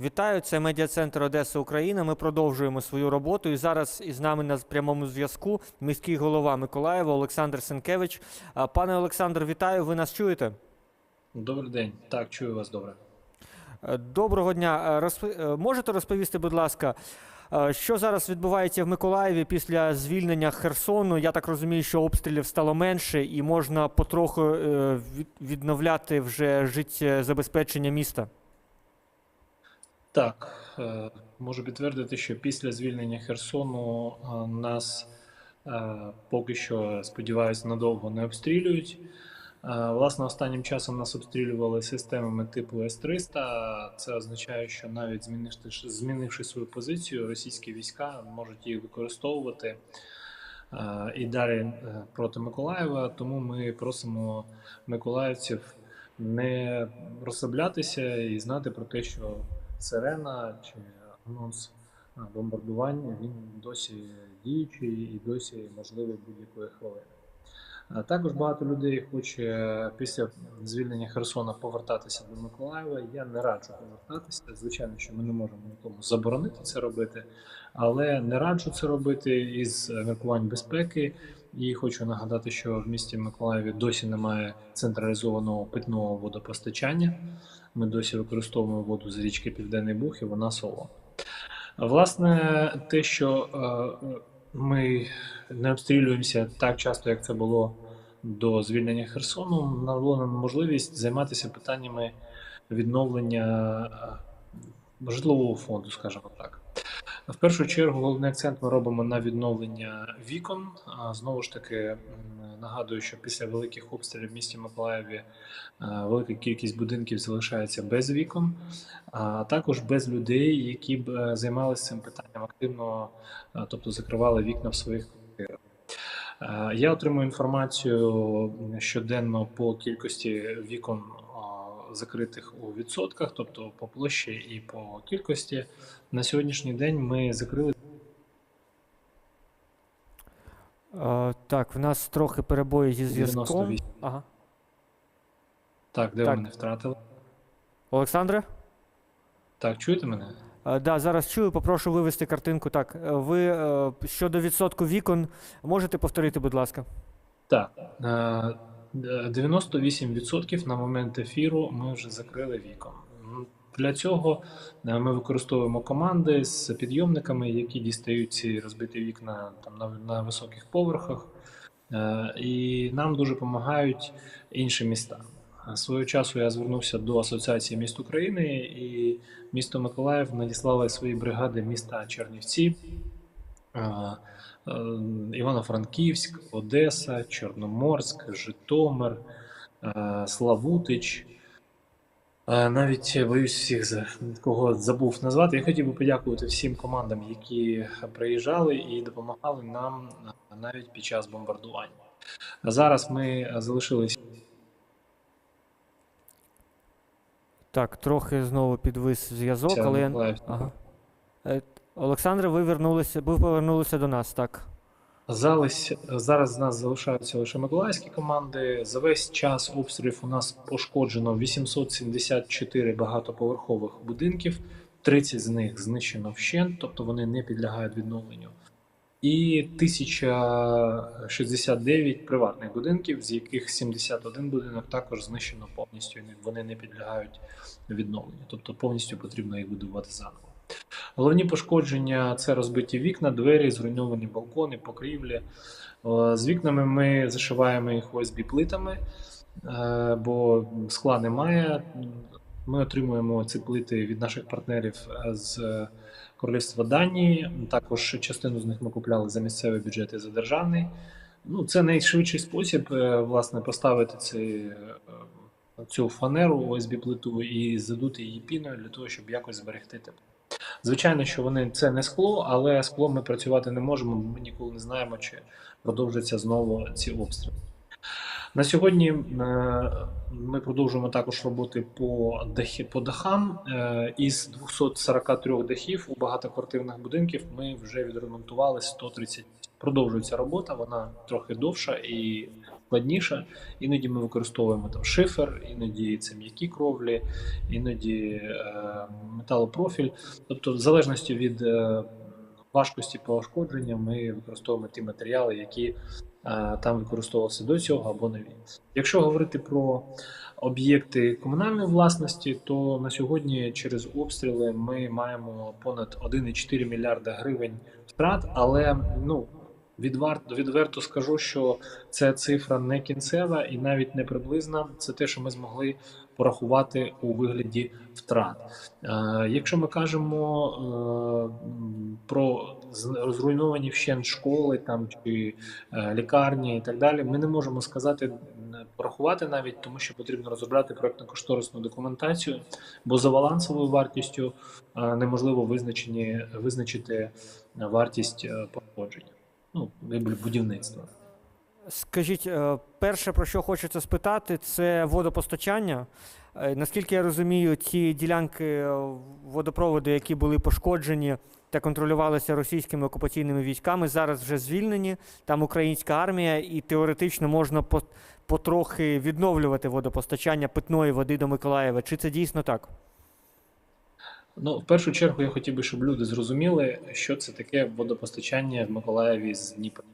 Вітаю, це медіа-центр Одеса Україна. Ми продовжуємо свою роботу. І зараз із нами на прямому зв'язку міський голова Миколаєва Олександр Сенкевич. Пане Олександр, вітаю. Ви нас чуєте? Добрий день. Так, чую вас добре. Е, Доброго дня. Е, розп- е, Можете розповісти, будь ласка, що зараз відбувається в Миколаєві після звільнення Херсону? Я так розумію, що обстрілів стало менше і можна потроху відновляти вже життєзабезпечення міста. Так, е, можу підтвердити, що після звільнення Херсону е, нас е, поки що, сподіваюся, надовго не обстрілюють. Власне, останнім часом нас обстрілювали системами типу С-300. Це означає, що навіть змінивши, змінивши свою позицію, російські війська можуть її використовувати і далі проти Миколаєва. Тому ми просимо миколаївців не розслаблятися і знати про те, що сирена чи анонс бомбардування він досі діючий і досі можливий будь-якої хвилини. Також багато людей хоче після звільнення Херсона повертатися до Миколаєва. Я не раджу повертатися. Звичайно, що ми не можемо нікому заборонити це робити, але не раджу це робити із міркувань безпеки. І хочу нагадати, що в місті Миколаєві досі немає централізованого питного водопостачання. Ми досі використовуємо воду з річки Південний Буг, і вона солона. Власне, те, що е, ми не обстрілюємося так часто, як це було до звільнення Херсону, надало нам можливість займатися питаннями відновлення е, житлового фонду, скажімо так. В першу чергу головний акцент ми робимо на відновлення вікон. Знову ж таки, нагадую, що після великих обстрілів в місті Миколаєві велика кількість будинків залишається без вікон, а також без людей, які б е, займалися цим питанням активно, тобто закривали вікна в своїх квартирах. Я отримую інформацію щоденно по кількості вікон закритих у відсотках, тобто по площі і по кількості. На сьогоднішній день ми закрили Е, Так, в нас трохи перебої зі зв'язком. 98. Ага. Так, де Так. ви мене втратили? Олександре? Так, чуєте мене? Е, Да, зараз чую, попрошу вивести картинку. Так, е, ви е, щодо відсотку вікон можете повторити, будь ласка. Так. е, 98% на момент ефіру ми вже закрили вікон. М, Для цього е, ми використовуємо команди з підйомниками, які дістають ці розбиті вікна там на, на високих поверхах, Е, і нам дуже допомагають інші міста. Е, Свого часу я звернувся до Асоціації міст України, і місто Миколаїв надіслало свої бригади міста Чернівці, е, е, Івано-Франківськ, Одеса, Чорноморськ, Житомир, е, Славутич. Е, Навіть боюсь всіх кого забув назвати. Я хотів би подякувати всім командам, які приїжджали і допомагали нам е, навіть під час бомбардування. Зараз ми залишились Так, трохи знову підвис зв'язок, але я. Ага. Олександре, ви вернулися, ви повернулися до нас, так. Зараз, зараз з нас залишаються лише миколаївські команди. За весь час обстрілів у нас пошкоджено 874 багатоповерхових будинків, 30 з них знищено вщент, тобто вони не підлягають відновленню. І 1069 приватних будинків, з яких 71 будинок також знищено повністю. Вони не підлягають відновленню, тобто повністю потрібно їх будувати заново. Головні пошкодження це розбиті вікна, двері, зруйновані балкони, покрівлі. Е, З вікнами ми зашиваємо їх ОСБ плитами, е, бо скла немає. Ми отримуємо ці плити від наших партнерів е, з Королівства Данії. Також частину з них ми купляли за місцевий бюджет і за державний. Ну, це найшвидший спосіб власне поставити е, цю фанеру ОСБ плиту і задути її піною для того, щоб якось зберегти тепло. Звичайно, що вони це не скло, але склом ми працювати не можемо. Ми ніколи не знаємо, чи продовжаться знову ці обстріли. На сьогодні е, ми продовжуємо також роботи по дахі по дахам. Е, Із 243 дахів у багатоквартирних будинків ми вже відремонтували 130. Продовжується робота, вона трохи довша і складніша. Іноді ми використовуємо там шифер, іноді це м'які кровлі, іноді е, металопрофіль. Тобто, в залежності від е, важкості пошкодження, ми використовуємо ті матеріали, які е, там використовувалися до цього або нові. Якщо говорити про об'єкти комунальної власності, то на сьогодні через обстріли ми маємо понад 1,4 мільярда гривень втрат, але ну. Відварто відверто скажу, що це цифра не кінцева і навіть не приблизна. Це те, що ми змогли порахувати у вигляді втрат. Е, якщо ми кажемо е, про зруйновані вщент школи там чи е, лікарні і так далі, ми не можемо сказати порахувати навіть, тому що потрібно розробляти проектно-кошторисну документацію, бо за балансовою вартістю неможливо визначені визначити вартість пошкодження. Ну, будівництва. Скажіть, е, перше, про що хочеться спитати, це водопостачання. Е, Наскільки я розумію, ці ділянки е, водопроводу, які були пошкоджені та контролювалися російськими окупаційними військами, зараз вже звільнені. Там українська армія, і теоретично можна потрохи відновлювати водопостачання питної води до Миколаєва. Чи це дійсно так? Ну, в першу чергу я хотів би, щоб люди зрозуміли, що це таке водопостачання в Миколаєві з Дніпра.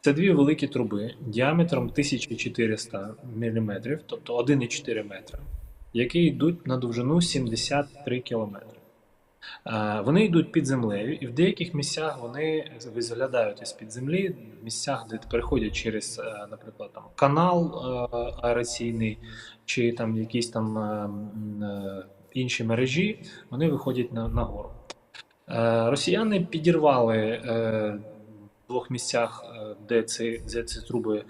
Це дві великі труби діаметром 1400 мм, тобто 1,4 метра, які йдуть на довжину 73 кілометри. Е, Вони йдуть під землею, і в деяких місцях вони виглядають із-під землі, в місцях, де переходять через, е, наприклад, там, канал е, аераційний, чи там якісь там е, м, е, інші мережі, вони виходять на, на. Е, Росіяни підірвали е, в двох місцях, е, де ці, де ці труби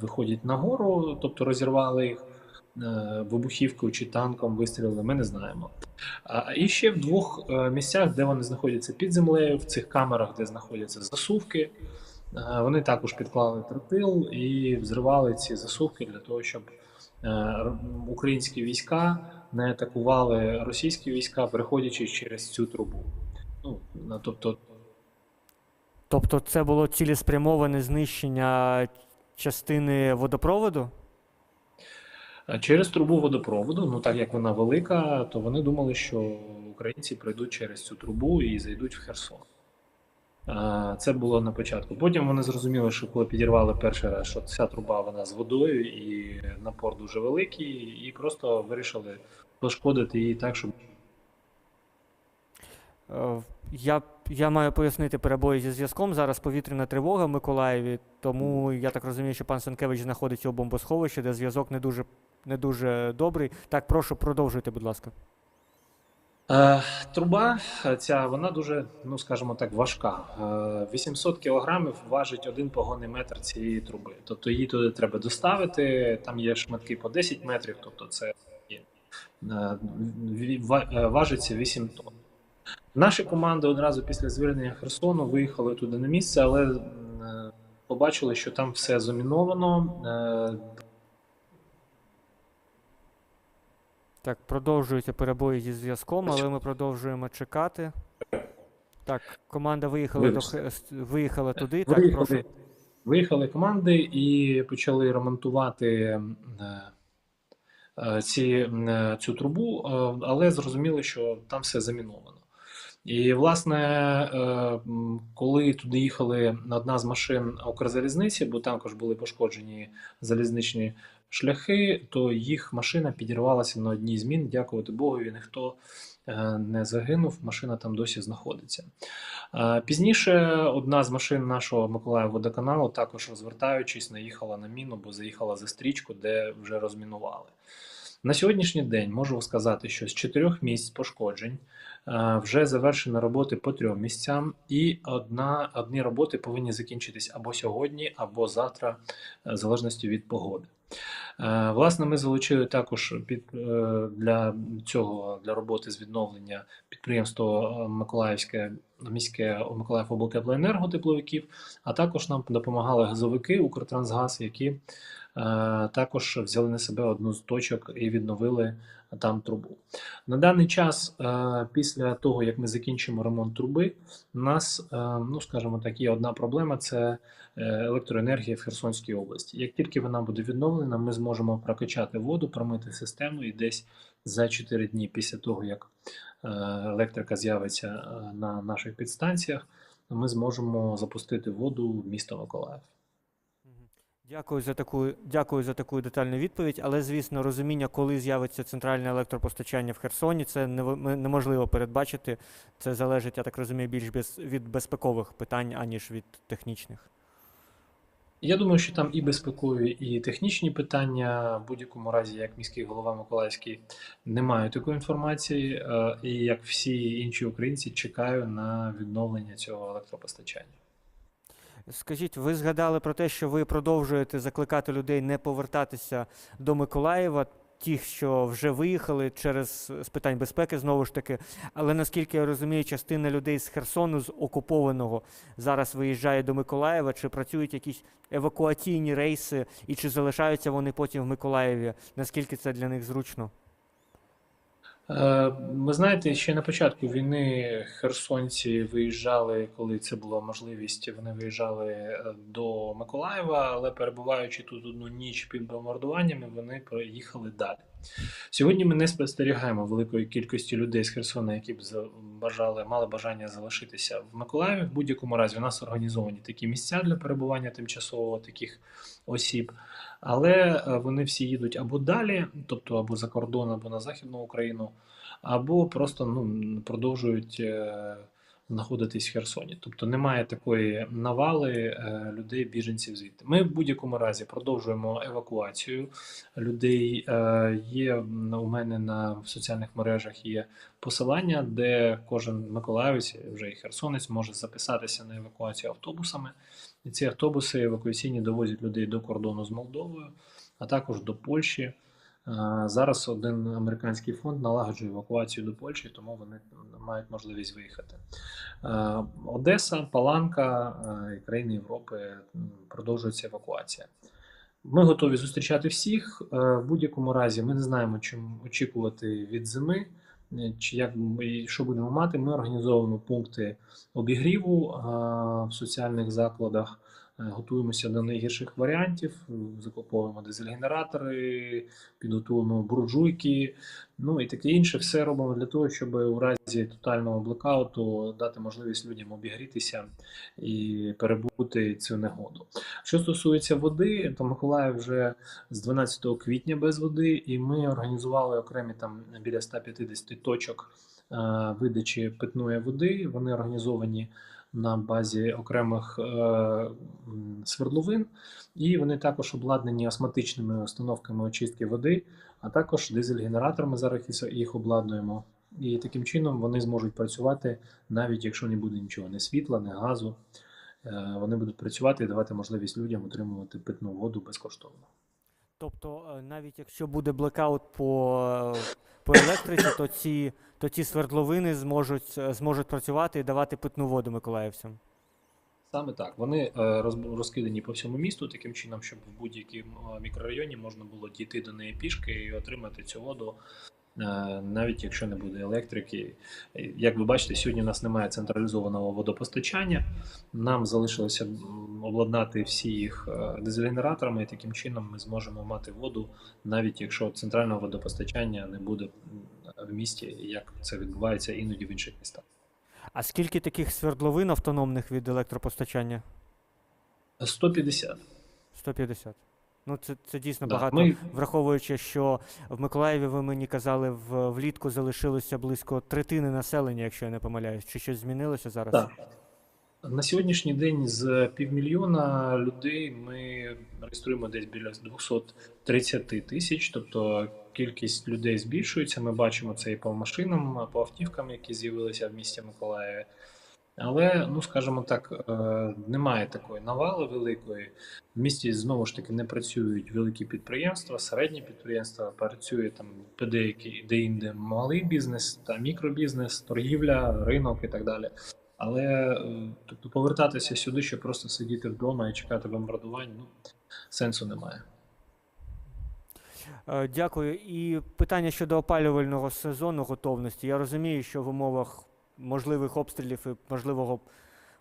виходять на гору, тобто розірвали їх вибухівкою чи танком, вистрілили, ми не знаємо. А і ще в двох місцях, де вони знаходяться під землею, в цих камерах, де знаходяться засувки, вони також підклали тротил і взривали ці засувки для того, щоб українські війська не атакували російські війська, переходячи через цю трубу. Ну, тобто, Тобто це було цілеспрямоване знищення частини водопроводу? через трубу водопроводу, ну так як вона велика, то вони думали, що українці прийдуть через цю трубу і зайдуть в Херсон. Це було на початку. Потім вони зрозуміли, що коли підірвали перший раз, що ця труба вона з водою і напор дуже великий, і просто вирішили пошкодити її так, щоб Е, Я, я маю пояснити перебої зі зв'язком. Зараз повітряна тривога в Миколаєві, тому я так розумію, що пан Санкевич знаходиться у бомбосховищі, де зв'язок не дуже, не дуже добрий. Так, прошу, продовжуйте, будь ласка. Е, Труба ця вона дуже, ну скажімо так, важка. Е, 800 кілограмів важить один погонний метр цієї труби. Тобто її туди треба доставити. Там є шматки по 10 метрів, тобто це важиться 8 тонн. Наші команди одразу після звільнення Херсону виїхали туди на місце, але е, побачили, що там все заміновано. Е, Так, продовжуються перебої зі зв'язком, але ми продовжуємо чекати. Так, команда виїхала, до. Виїхала туди. Так, Виїхали, прошу. виїхали команди і почали ремонтувати е, е, ці, е, цю трубу, е, але зрозуміли, що там все заміновано. І, власне, е, коли туди їхали одна з машин Укрзалізниці, бо також були пошкоджені залізничні шляхи, то їх машина підірвалася на одній з мін. Дякувати Богові, ніхто е, не загинув, машина там досі знаходиться. Е, Пізніше одна з машин нашого Миколаїв водоканалу, також розвертаючись, наїхала на міну, бо заїхала за стрічку, де вже розмінували. На сьогоднішній день можу сказати, що з чотирьох місць пошкоджень вже завершено роботи по трьом місцям, і одна, одні роботи повинні закінчитись або сьогодні, або завтра, е, в залежності від погоди. Е, Власне, ми залучили також під е, для цього для роботи з відновлення підприємство е, Миколаївське міське Миколаїв облкеплоенерго тепловиків, а також нам допомагали газовики Укртрансгаз, які також взяли на себе одну з точок і відновили там трубу. На даний час, е, після того як ми закінчимо ремонт труби, у нас, е, ну скажімо так, є одна проблема: це е, електроенергія в Херсонській області. Як тільки вона буде відновлена, ми зможемо прокачати воду, промити систему і десь за 4 дні після того, як е, електрика з'явиться е, на наших підстанціях, ми зможемо запустити воду в місто Миколаїв. Дякую за таку, дякую за таку детальну відповідь. Але звісно, розуміння, коли з'явиться центральне електропостачання в Херсоні, це неможливо передбачити. Це залежить, я так розумію, більш без, від безпекових питань, аніж від технічних. Я думаю, що там і безпекові, і технічні питання. В будь-якому разі, як міський голова Миколаївський, не маю такої інформації, е, і як всі інші українці, чекаю на відновлення цього електропостачання. Скажіть, ви згадали про те, що ви продовжуєте закликати людей не повертатися до Миколаєва, тих, що вже виїхали через з питань безпеки, знову ж таки. Але наскільки я розумію, частина людей з Херсону, з окупованого, зараз виїжджає до Миколаєва. Чи працюють якісь евакуаційні рейси, і чи залишаються вони потім в Миколаєві? Наскільки це для них зручно? Е, Ви знаєте, ще на початку війни херсонці виїжджали, коли це була можливість. Вони виїжджали е, до Миколаєва, але перебуваючи тут одну ніч під бомбардуваннями, вони поїхали далі. Сьогодні ми не спостерігаємо великої кількості людей з Херсона, які б бажали, мали бажання залишитися в Миколаєві. В будь-якому разі у нас організовані такі місця для перебування тимчасового таких осіб. Але е, вони всі їдуть або далі, тобто або за кордон, або на Західну Україну, або просто ну, продовжують е, знаходитись в Херсоні. Тобто немає такої навали е, людей, біженців звідти. Ми в будь-якому разі продовжуємо евакуацію людей. Є у мене на в соціальних мережах є посилання, де кожен миколаївець, вже і херсонець, може записатися на евакуацію автобусами. І ці автобуси евакуаційні довозять людей до кордону з Молдовою, а також до Польщі. Зараз один американський фонд налагоджує евакуацію до Польщі, тому вони мають можливість виїхати. Одеса, Паланка і країни Європи продовжується евакуація. Ми готові зустрічати всіх. В будь-якому разі ми не знаємо, чим очікувати від зими, чи як ми- що будемо мати. Ми організовуємо пункти обігріву е, в соціальних закладах. Е, Готуємося до найгірших варіантів, закуповуємо дизель-генератори, підготуємо буржуйки, ну і таке інше. Все робимо для того, щоб у разі тотального блекауту дати можливість людям обігрітися і перебути цю негоду. Що стосується води, то Миколаїв вже з 12 квітня без води, і ми організували окремі там біля 150 точок е, видачі питної води. Вони організовані на базі окремих е, свердловин, і вони також обладнані осматичними установками очистки води, а також дизель-генераторами. Зараз їх- обладнуємо. І таким чином вони зможуть працювати навіть якщо не буде нічого, ні світла, ні газу. Е, Вони будуть працювати і давати можливість людям отримувати питну воду безкоштовно. Тобто, е, навіть якщо буде блекаут по, е, по електриці, то ці, то ці свердловини зможуть, е, зможуть працювати і давати питну воду миколаївцям. Саме так. Вони розкидані по всьому місту, таким чином, щоб в будь-якому мікрорайоні можна було дійти до неї пішки і отримати цю воду, навіть якщо не буде електрики. Е, Як ви бачите, сьогодні у нас немає централізованого водопостачання. Нам залишилося обладнати всі їх е, дизель-генераторами, і таким чином ми зможемо мати воду, навіть якщо центрального водопостачання не буде в місті, як це відбувається іноді в інших містах. А скільки таких свердловин автономних від електропостачання? 150. 150. Ну, це, це дійсно Да, багато, ми- враховуючи, що в Миколаєві ви мені казали, в, влітку залишилося близько третини населення, якщо я не помиляюсь. Чи щось змінилося зараз? Так. На сьогоднішній день з півмільйона людей ми реєструємо десь біля 230 тисяч, тобто кількість людей збільшується. Ми бачимо це і по машинам, по автівкам, які з'явилися в місті Миколаєві. Але, ну скажімо так, е, немає такої навали великої. В місті знову ж таки не працюють великі підприємства, середні підприємства, працює там деякі де-інде малий бізнес та мікробізнес, торгівля, ринок і так далі. Але е, тобто повертатися сюди, щоб просто сидіти вдома і чекати бомбардувань, ну сенсу немає. Е, Дякую. І питання щодо опалювального сезону готовності. Я розумію, що в умовах можливих обстрілів і можливого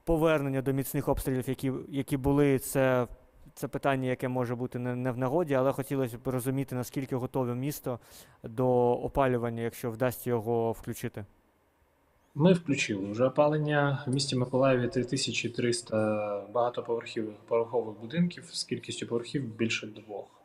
повернення до міцних обстрілів, які, які були, це, це питання, яке може бути не, не в нагоді, але хотілося б розуміти, наскільки готове місто до опалювання, якщо вдасться його включити. Ми включили вже опалення в місті Миколаєві 3300 багатоповерхових поверхових будинків з кількістю поверхів більше двох.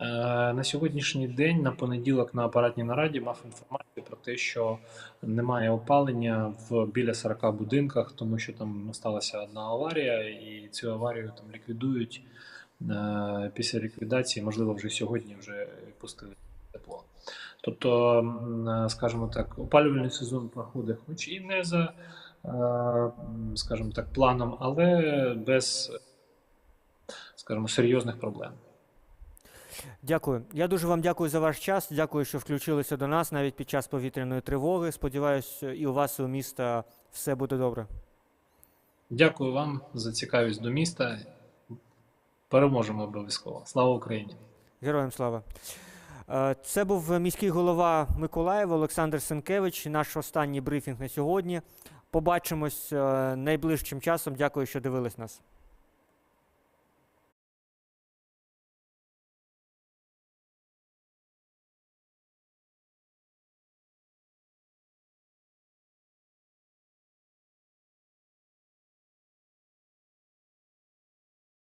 Е, На сьогоднішній день, на понеділок, на апаратній нараді мав інформацію про те, що немає опалення в біля 40 будинках, тому що там сталася одна аварія, і цю аварію там ліквідують. Е, Після ліквідації, можливо, вже сьогодні вже пустили тепло. Тобто, м, скажімо так, опалювальний сезон проходить хоч і не за, е, скажімо так, планом, але без, скажімо, серйозних проблем. Дякую. Я дуже вам дякую за ваш час. Дякую, що включилися до нас навіть під час повітряної тривоги. Сподіваюсь, і у вас, і у міста все буде добре. Дякую вам за цікавість до міста. Переможемо обов'язково. Слава Україні! Героям слава. Е, Це був міський голова Миколаєва Олександр Сенкевич. Наш останній брифінг на сьогодні. Побачимось е, найближчим часом. Дякую, що дивились нас.